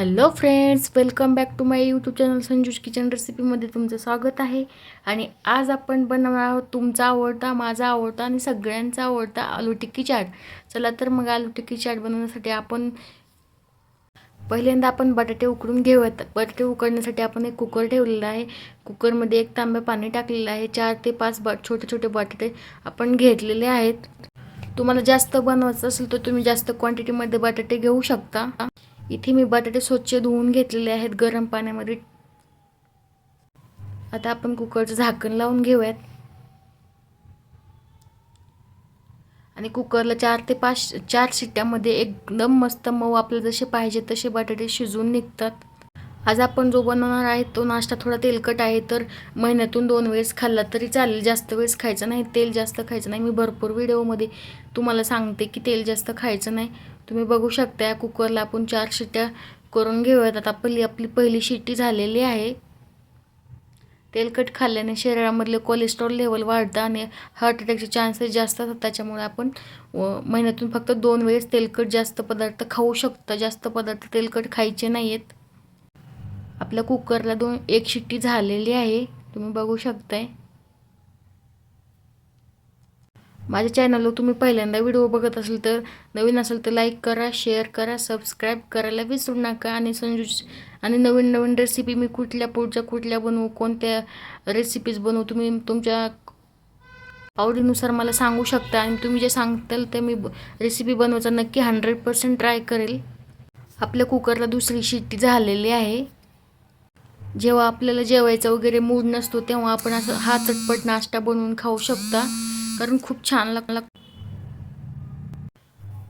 Hello friends welcome back to my YouTube channel Sanju's kitchen रेसिपीमध्ये तुमचं स्वागत आहे. आणि आज आपण बनवणार आहोत तुमचा आवडता माझा आवडता आणि सगळ्यांचा आवडता आलू टिक्की चाट. चला तर मग आलू टिक्की चाट बनवण्यासाठी आपण पहिल्यांदा आपण बटाटे उकडून घेऊयात. बटाटे उकडण्यासाठी आपण एक कुकर ठेवलेला आहे. कुकरमध्ये एक तांब्या पाणी टाकलेलं आहे. चार ते पाच बट छोटे छोटे बटाटे आपण घेतलेले आहेत. तुम्हाला जास्त बनवायचं असेल तर तुम्ही जास्त क्वांटिटीमध्ये बटाटे घेऊ शकता. इथे मी बटाटे स्वच्छ धुवून घेतलेले आहेत गरम पाण्यामध्ये. आता आपण कुकरचं झाकण लावून घेऊयात. आणि कुकरला चार ते पाच चार शिट्ट्यामध्ये एकदम मस्त मऊ आपल्याला जसे पाहिजे तसे बटाटे शिजवून निघतात. आज आपण जो बनवणार आहे तो नाश्ता थोडा तेलकट आहे तर महिन्यातून दोन वेळेस खाल्ला तरी चालेल. जास्त वेळेस खायचं नाही तेल जास्त खायचं नाही. मी भरपूर व्हिडिओमध्ये तुम्हाला सांगते की तेल जास्त खायचं नाही. तुम्ही बघू शकता या कुकरला आपण चार शिट्ट्या करून घेऊयात. आता पहिली आपली पहिली शिट्टी झालेली आहे. तेलकट खाल्ल्याने शरीरामधले कोलेस्ट्रॉल लेवल वाढतं आणि हार्ट अटॅकचे चान्सेस जास्त असतात. त्याच्यामुळे आपण महिन्यातून फक्त दोन वेळेस तेलकट जास्त पदार्थ खाऊ शकतो. जास्त पदार्थ तेलकट खायचे नाही आहेत आपल्या कुकरला दोन एक शिट्टी झालेली आहे. तुम्ही बघू शकताय. माझ्या चॅनलवर तुम्ही पहिल्यांदा व्हिडिओ बघत असेल तर नवीन असेल तर लाईक करा शेअर करा सबस्क्राईब करायला विसरू नका. आणि संजू आणि नवीन नवीन रेसिपी मी कुठल्या पुढच्या कुठल्या बनवू कोणत्या रेसिपीज बनवू तुम्ही तुमच्या आवडीनुसार मला सांगू शकता. आणि तुम्ही जे सांगताल ते मी रेसिपी बनवायचा नक्की हंड्रेड पर्सेंट ट्राय करेल. आपल्या कुकरला दुसरी शिट्टी झालेली आहे. जेव्हा आपल्याला जेवायचा वगैरे मूड नसतो तेव्हा आपण असं हा चटपट नाश्ता बनवून खाऊ शकता. कारण खूप छान लागला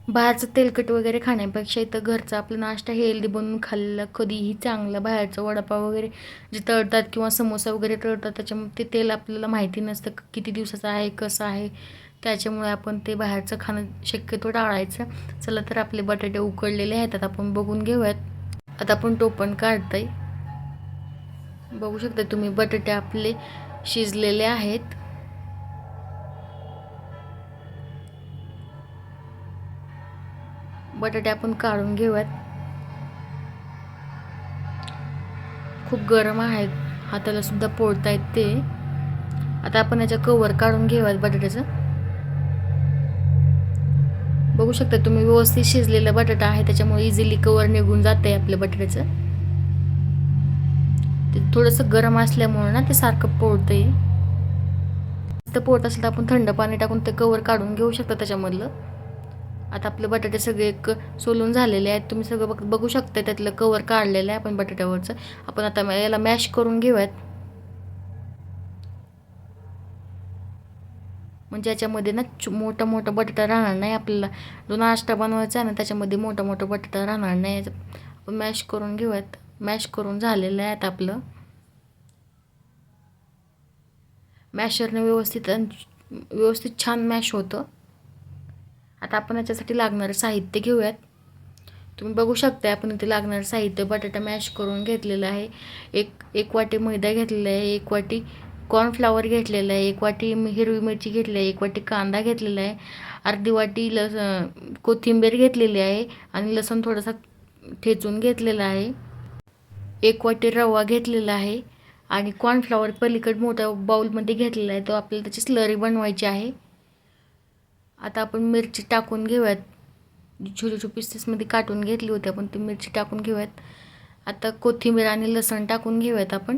बाहेरचं तेलकट वगैरे खाण्यापेक्षा इथं घरचा आपला नाश्ता हेल्दी बनवून खाल्लं कधीही चांगलं बाहेरचं वडापाव वगैरे जे तळतात किंवा समोसा वगैरे तळतात त्याच्यामुळे ते तेल आपल्याला माहिती नसतं किती दिवसाचं आहे कसं आहे. त्याच्यामुळे आपण ते बाहेरचं खाणं शक्यतो टाळायचं. चला तर आपले बटाटे उकडलेले आहेत आता आपण बघून घेऊयात. आता आपण टोपण काढतंय. बघू शकता तुम्ही बटाटे आपले शिजलेले आहेत. बटाटे आपण काढून घेऊयात. खूप गरम आहेत. हाताला सुद्धा पोळतायत ते. आता आपण याच्या कवर काढून घेऊयात बटाट्याचं. बघू शकता तुम्ही व्यवस्थित शिजलेला बटाटा आहे. त्याच्यामुळे इझिली कवर निघून जात आहे आपल्या बटाट्याचं. ते थोडंसं गरम असल्यामुळे ना ते सारखं पोळतंय. तर पोळत असेल तर आपण थंड पाणी टाकून ते कवर काढून घेऊ शकता त्याच्यामधलं. आता आपले बटाटे सगळे एक सोलून झालेले आहेत. तुम्ही सगळं बघ बघू शकता त्यातलं कवर काढलेलं आहे आपण बटाट्यावरचं. आपण आता याला मॅश करून घेऊयात. म्हणजे याच्यामध्ये ना मोठा मोठा बटाटा राहणार नाही आपल्याला. जो नाश्ता बनवायचा आहे ना त्याच्यामध्ये मोठा मोठा बटाटा राहणार नाही. आपण मॅश करून घेऊयात. मॅश करून झालेलं आहे आता आपलं. मॅशरनं व्यवस्थित व्यवस्थित छान मॅश होतं. आता आपण याच्यासाठी लागणारं साहित्य घेऊयात. तुम्ही बघू शकता आपण इथे लागणारं साहित्य बटाटा मॅश करून घेतलेलं आहे. एक एक वाटी मैदा घेतलेला आहे एक वाटी कॉर्नफ्लावर घेतलेला आहे एक वाटी हिरवी मिरची घेतली आहे एक वाटी कांदा घेतलेला आहे. अर्धी वाटी लस कोथिंबीर घेतलेली आहे आणि लसूण थोडासा ठेचून घेतलेला आहे. एक वाटी रवा घेतलेला आहे आणि कॉर्नफ्लावर पलीकड मोठ्या बाऊलमध्ये घेतलेला आहे. तो आपल्याला त्याची स्लरी बनवायची आहे. आता आपण मिरची टाकून घेऊयात. छोटे छोटे पीसेसमध्ये काटून घेतली होती आपण ती मिरची टाकून घेऊयात. आता कोथिंबीर आणि लसण टाकून घेऊयात आपण.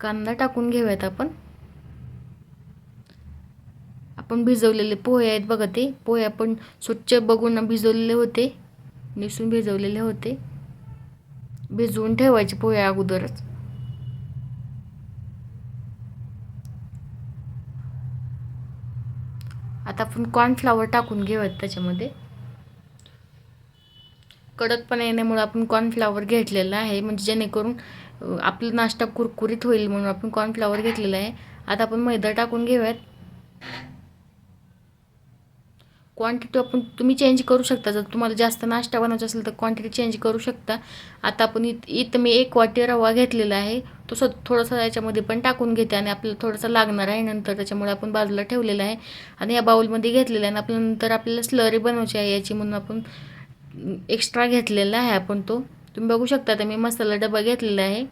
कांदा टाकून घेऊयात आपण. आपण भिजवलेले पोहे आहेत बघा ते. पोहे आपण स्वच्छ बघून भिजवलेले होते. निसून भिजवलेले होते. भिजवून ठेवायचे पोहे अगोदरच. आता आपण कॉर्नफ्लावर टाकून घेऊयात त्याच्यामध्ये. कडकपणा येण्यामुळे आपण कॉर्नफ्लावर घेतलेला आहे. म्हणजे जेणेकरून आपला नाश्ता कुरकुरीत होईल म्हणून आपण कॉर्नफ्लावर घेतलेला आहे. आता आपण मैदा टाकून घेऊयात. क्वांटिटी आपण तुम्ही चेंज करू शकता. जर तुम्हाला जास्त नाश्ता बनवायचा असेल तर क्वांटिटी चेंज करू शकता. आता आपण इथं इथं मी एक वाटी रवा घेतलेला आहे. तो स थोडासा याच्यामध्ये पण टाकून घेते आणि आपल्याला थोडासा लागणार आहे नंतर. त्याच्यामुळे आपण बाजूला ठेवलेला आहे. आणि या बाउलमध्ये घेतलेला आहे आणि आपल्या नंतर आपल्याला स्लरी बनवायची आहे. याची म्हणून आपण एक्स्ट्रा घेतलेला आहे आपण तो. तुम्ही बघू शकता आता मी मसाला डबा घेतलेला आहे.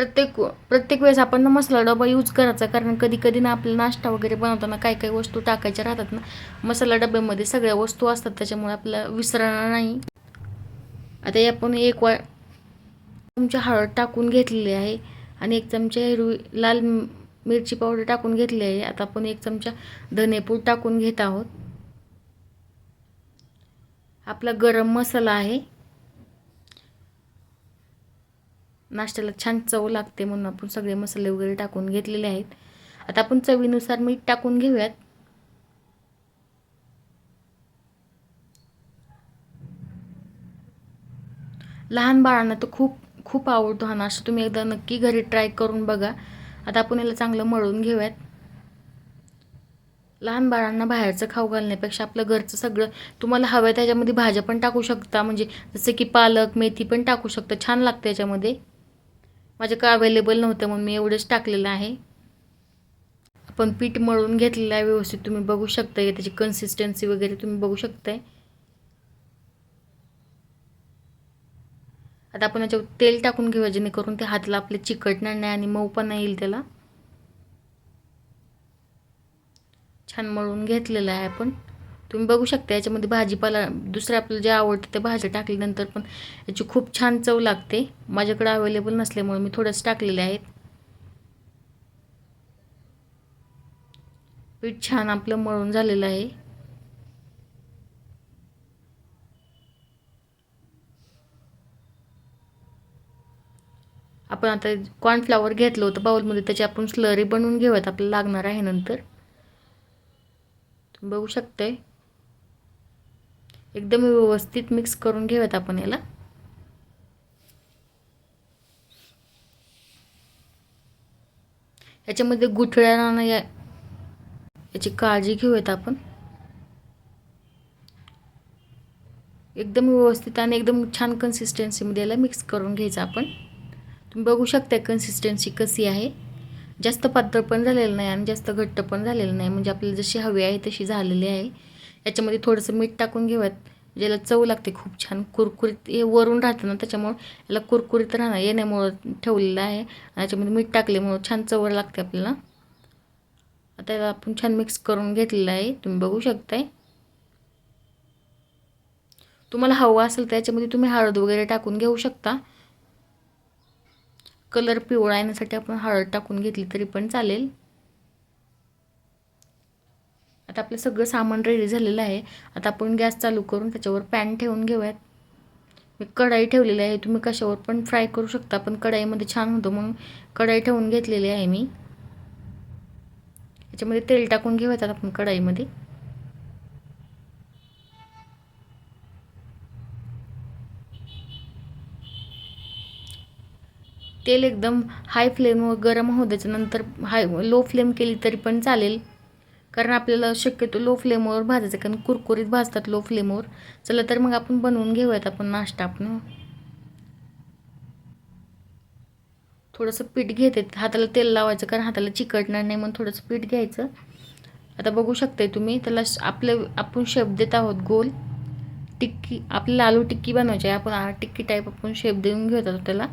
प्रत्येक प्रत्येक वेळेस आपण ना मसाला डबा यूज करायचा. कारण कधी कधी ना आपल्याला नाश्ता वगैरे बनवताना काही काही वस्तू टाकायच्या राहतात ना. मसाला डब्यामध्ये सगळ्या वस्तू असतात. त्याच्यामुळे आपल्याला विसरणार नाही. आता हे आपण एक वा चमचा हळद टाकून घेतलेली आहे. आणि एक चमचा हिरवी लाल मिरची पावडर टाकून घेतली आहे. आता आपण एक चमचा धनेपूड टाकून घेत आहोत. आपला गरम मसाला आहे. नाश्त्याला छान चव लागते म्हणून आपण सगळे मसाले वगैरे टाकून घेतलेले आहेत. आता आपण चवीनुसार मीठ टाकून घेऊयात. लहान बाळांना तर खूप खूप आवडतो हा नाश्ता. तुम्ही एकदा नक्की घरी ट्राय करून बघा. आता आपण याला चांगलं मळून घेऊयात. लहान बाळांना बाहेरचं खाऊ घालण्यापेक्षा आपलं घरचं सगळं तुम्हाला हवं त्याच्यामध्ये भाज्या पण टाकू शकता. म्हणजे जसं की पालक मेथी पण टाकू शकता. छान लागतं याच्यामध्ये. माझ्याकडे अवेलेबल नव्हतं म्हणून मी एवढंच टाकलेलं आहे. आपण पीठ मळून घेतलेलं आहे व्यवस्थित. तुम्ही बघू शकताय त्याची कन्सिस्टन्सी वगैरे तुम्ही बघू शकताय. आता आपण याच्यावर तेल टाकून घेऊया जेणेकरून ते हातला आपले चिकटणार नाही आणि मऊ पण येईल त्याला. छान मळून घेतलेलं आहे आपण. तुम्ही बघू शकता याच्यामध्ये भाजीपाला दुसरं आपल्याला जे आवडतं ते भाज्या टाकल्यानंतर पण याची खूप छान चव लागते. माझ्याकडे अवेलेबल नसल्यामुळे मी थोडंच टाकलेले आहेत. पीठ छान आपलं मळून झालेलं आहे. आपण आता कॉर्नफ्लावर घेतलं होतं बाउलमध्ये त्याची आपण स्लरी बनवून घेऊयात आपल्याला लागणार आहे नंतर. तुम्ही बघू शकताय. एकदम व्यवस्थित मिक्स करून घेऊयात आपण याला. याच्यामध्ये गुठळ्याना या याची काळजी घेऊयात आपण. एकदम व्यवस्थित आणि एकदम छान कन्सिस्टन्सीमध्ये याला मिक्स करून घ्यायचं आपण. तुम्ही बघू शकता कन्सिस्टन्सी कशी आहे. जास्त पातळ पण झालेलं नाही आणि जास्त घट्ट पण झालेलं नाही. म्हणजे आपल्याला जशी हवी आहे तशी झालेली आहे. याच्यामध्ये थोडंसं मीठ टाकून घेऊयात. ज्याला चव लागते खूप छान. कुरकुरीत हे वरून राहतं ना त्याच्यामुळं याला कुरकुरीत राहणं येण्यामुळं ठेवलेलं आहे. आणि याच्यामध्ये मीठ टाकल्यामुळं छान चव लागते आपल्याला. आता याला आपण छान मिक्स करून घेतलेलं आहे. तुम्ही बघू शकताय. तुम्हाला हवं असेल तर याच्यामध्ये तुम्ही हळद वगैरे टाकून घेऊ शकता. कलर पिवळा येण्यासाठी आपण हळद टाकून घेतली तरी पण चालेल. आता आपलं सगळं सामान रेडी झालेलं आहे. आता आपण गॅस चालू करून त्याच्यावर पॅन ठेवून घेऊयात. मी कढाई ठेवलेली आहे. तुम्ही कशावर पण फ्राय करू शकता पण कढाईमध्ये छान होतं म्हणून कढाई ठेवून घेतलेली आहे मी. याच्यामध्ये तेल टाकून घेऊयात आपण कढाईमध्ये. तेल एकदम हाय फ्लेमवर गरम होऊ द्यायचं. नंतर हाय लो फ्लेम केली तरी पण चालेल. कारण आपल्याला शक्यतो लो फ्लेमवर भाजायचं कारण कुरकुरीत भाजतात लो फ्लेमवर. चला तर मग आपण बनवून घेऊयात आपण नाश्ता आपण. थोडंसं पीठ घेते हाताला तेल लावायचं कारण हाताला चिकटणार नाही म्हणून थोडंसं पीठ घ्यायचं. आता बघू शकताय तुम्ही त्याला आपले आपण शेप देत आहोत गोल. टिक्की आपल्याला आलू टिक्की बनवायची आहे आपण टिक्की टाईप आपण शेप देऊन घेत आहोत त्याला.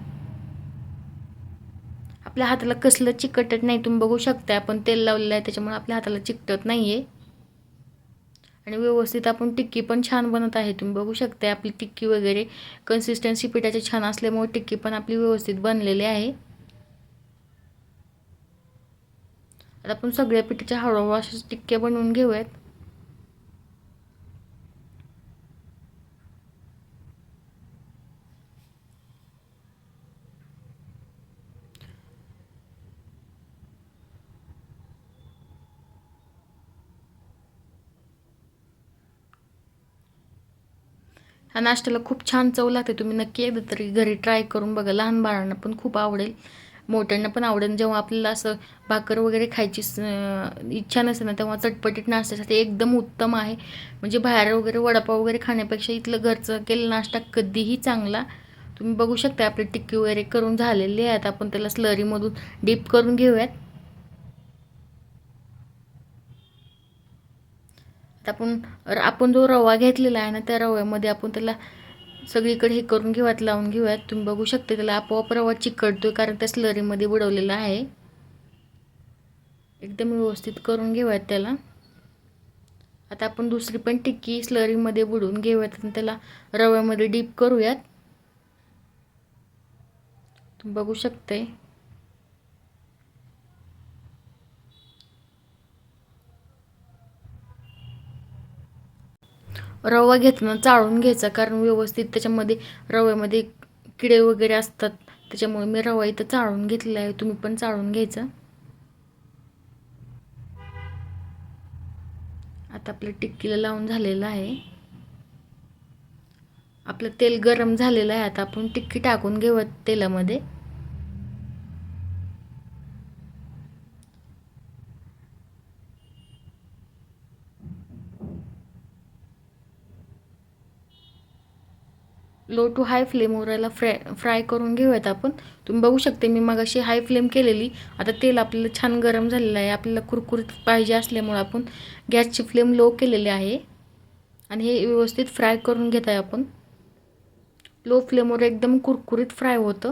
आपल्या हाताला कसलं चिकटत नाही तुम्ही बघू शकता आपण तेल लावलेलं आहे त्याच्यामुळे आपल्या हाताला चिकटत नाही आहे आणि व्यवस्थित आपण टिक्की पण छान बनत आहे. तुम्ही बघू शकता आपली टिक्की वगैरे कन्सिस्टन्सी पिठाची छान असल्यामुळे टिक्की पण आपली व्यवस्थित बनलेली आहे. आता आपण सगळ्या पिठाच्या हळूहळू अशा टिक्क्या बनवून घेऊयात. नाश्त्याला खूप छान चव लागते. तुम्ही नक्की एकदा तरी घरी ट्राय करून बघा. लहान बाळांना पण खूप आवडेल. मोठ्यांना पण आवडेल. जेव्हा आपल्याला असं भाकर वगैरे खायची इच्छा नसते ना तेव्हा चटपटीत नाश्त्यासाठी एकदम उत्तम आहे. म्हणजे बाहेर वगैरे वडापाव वगैरे खाण्यापेक्षा इथलं घरचं केलेला नाश्ता कधीही चांगला. तुम्ही बघू शकता आपली टिक्की वगैरे करून झालेली आहेत. आपण त्याला स्लरीमधून डीप करून घेऊयात. आता आपण आपण जो रवा घेतलेला आहे ना त्या रव्यामध्ये आपण त्याला सगळीकडे हे करून घेऊयात लावून घेऊयात. तुम्ही बघू शकता त्याला आपोआप रवा चिकटतोय कारण त्या स्लरीमध्ये बुडवलेला आहे. एकदम व्यवस्थित करून घेऊयात त्याला. आता आपण दुसरी पण टिक्की स्लरीमध्ये बुडवून घेऊयात आणि त्याला रव्यामध्ये डीप करूयात. तुम्ही बघू शकते रवा घेताना चाळून घ्यायचा. कारण व्यवस्थित त्याच्यामध्ये रव्यामध्ये किडे वगैरे असतात. त्याच्यामुळे मी रवा इथं चाळून घेतलेला आहे. तुम्ही पण चाळून घ्यायचा. आता आपलं टिक्कीला लावून झालेलं आहे. आपलं तेल गरम झालेलं आहे. आता आपण टिक्की टाकून घेऊ तेलामध्ये. लो टू हाय फ्लेमवर याला फ्राय फ्राय करून घेऊयात आपण. तुम्ही बघू शकते मी मग अशी हाय फ्लेम केलेली. आता तेल आपल्याला छान गरम झालेलं आहे. आपल्याला कुरकुरीत पाहिजे असल्यामुळं आपण गॅसची फ्लेम लो केलेली आहे. आणि हे व्यवस्थित फ्राय करून घेत आहे आपण लो फ्लेमवर एकदम कुरकुरीत फ्राय होतं.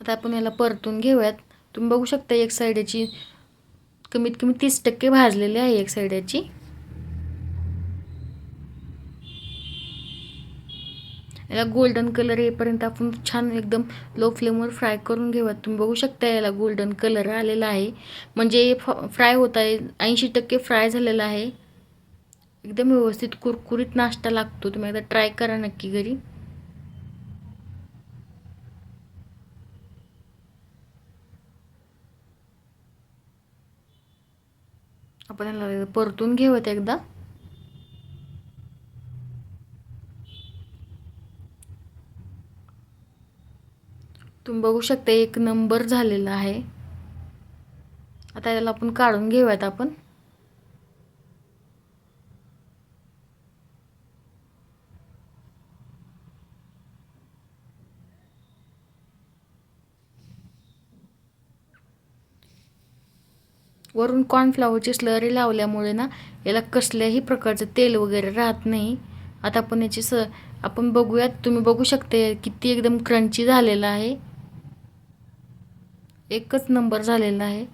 आता आपण याला परतून घेऊयात. तुम्ही बघू शकता एक साईड याची कमीत कमी तीस टक्के भाजलेली आहे एक साईड याची याला गोल्डन कलर येईपर्यंत आपण छान एकदम लो फ्लेमवर फ्राय करून घेऊयात. तुम्ही बघू शकता याला गोल्डन कलर आलेला आहे. म्हणजे फ्राय होत आहे. ऐंशी टक्के फ्राय झालेला आहे. एकदम व्यवस्थित कुरकुरीत नाश्ता लागतो. तुम्ही एकदा ट्राय करा नक्की घरी. आपण परतून घेऊयात एकदा. तुम्ही बघू शकता एक नंबर झालेला आहे. आता याला आपण काढून घेऊयात आपण. आपण कॉर्नफ्लावरची स्लरी लावल्यामुळे ना याला कसल्याही प्रकारचं तेल वगैरे राहत नाही. आता आपण याची स आपण बघूयात तुम्ही बघू शकते किती एकदम क्रंची झालेला आहे. एकच नंबर झालेला आहे.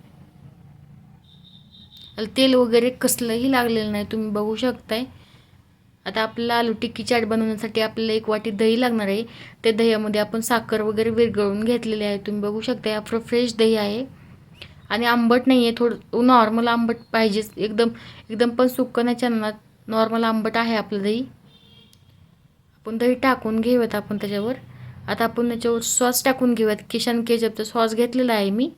तेल वगैरे कसलंही लागलेलं नाही तुम्ही बघू शकताय. आता आपल्याला आलू टिक्की चाट बनवण्यासाठी आपल्याला एक वाटी दही लागणार आहे. त्या दह्यामध्ये आपण साखर वगैरे विरघळून घेतलेली आहे तुम्ही बघू शकता आपलं फ्रेश दही आहे. आणि आंबट नाही आहे थोडं नॉर्मल आंबट पाहिजेच. एकदम एकदम पण सुक्कं नाही चन्नात नॉर्मल आंबट आहे आपलं दही. आपण दही टाकून घेऊयात आपण त्याच्यावर. आता आपण त्याच्यावर सॉस टाकून घेऊयात. किशन केचपचा सॉस घेतलेला आहे मी.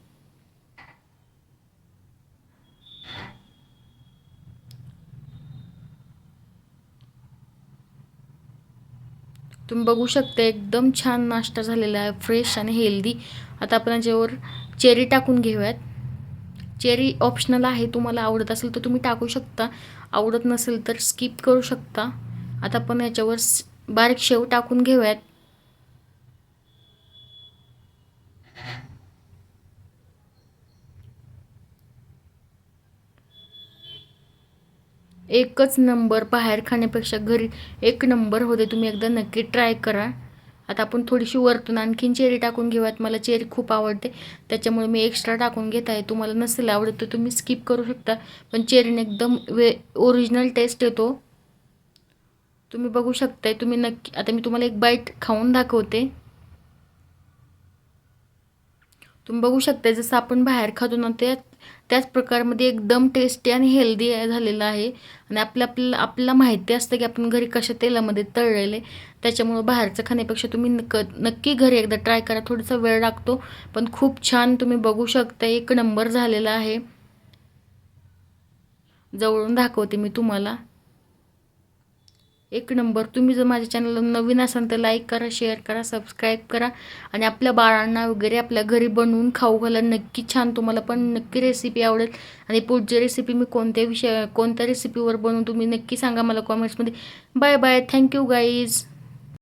तुम्ही बघू शकता एकदम छान नाश्ता झालेला आहे. फ्रेश आणि हेल्दी आता आपण याच्यावर चेरी टाकून घेऊयात. चेरी ऑप्शनल आहे तुम्हाला आवडत असेल तर तुम्ही टाकू शकता. आवडत नसेल तर स्किप करू शकता. आता आपण याच्यावर बारीक शेव टाकून घेऊयात. एकच नंबर बाहेर खाण्यापेक्षा घरी एक नंबर होते तुम्ही एकदा नक्की ट्राय करा. आता आपण थोडीशी वरतून आणखीन चेरी टाकून घेऊयात. मला चेरी खूप आवडते. त्याच्यामुळे मी एक्स्ट्रा टाकून घेत आहे. तुम्हाला नसेल आवडत तर तुम्ही स्किप करू शकता. पण चेरीने एकदम वे ओरिजिनल टेस्ट येतो. तुम्ही बघू शकताय. तुम्ही नक्की आता मी तुम्हाला एक बाईट खाऊन दाखवते. तुम्ही बघू शकताय. जसं आपण बाहेर खातो ना ते त्याच प्रकारमध्ये एकदम टेस्टी आणि हेल्दी झालेलं आहे. आणि आपल्या आपल्याला आपल्याला माहिती असतं की आपण घरी कशा तेलामध्ये तळलेले. त्याच्यामुळं बाहेरचं खाण्यापेक्षा तुम्ही नक नक्की घरी एकदा ट्राय करा. थोडासा वेळ लागतो. पण खूप छान तुम्ही बघू शकता एक नंबर झालेला आहे. जवळून दाखवते मी तुम्हाला. एक नंबर. तुम्ही जर माझ्या चॅनलला नवीन असाल तर लाईक करा शेअर करा सबस्क्राईब करा. आणि आपल्या बाळांना वगैरे आपल्या घरी बनवून खाऊ घाला. नक्की छान तुम्हाला पण नक्की रेसिपी आवडेल. आणि पुढची रेसिपी मी कोणत्या विषय कोणत्या रेसिपीवर बनवून तुम्ही नक्की सांगा मला कॉमेंट्समध्ये bye bye thank you guys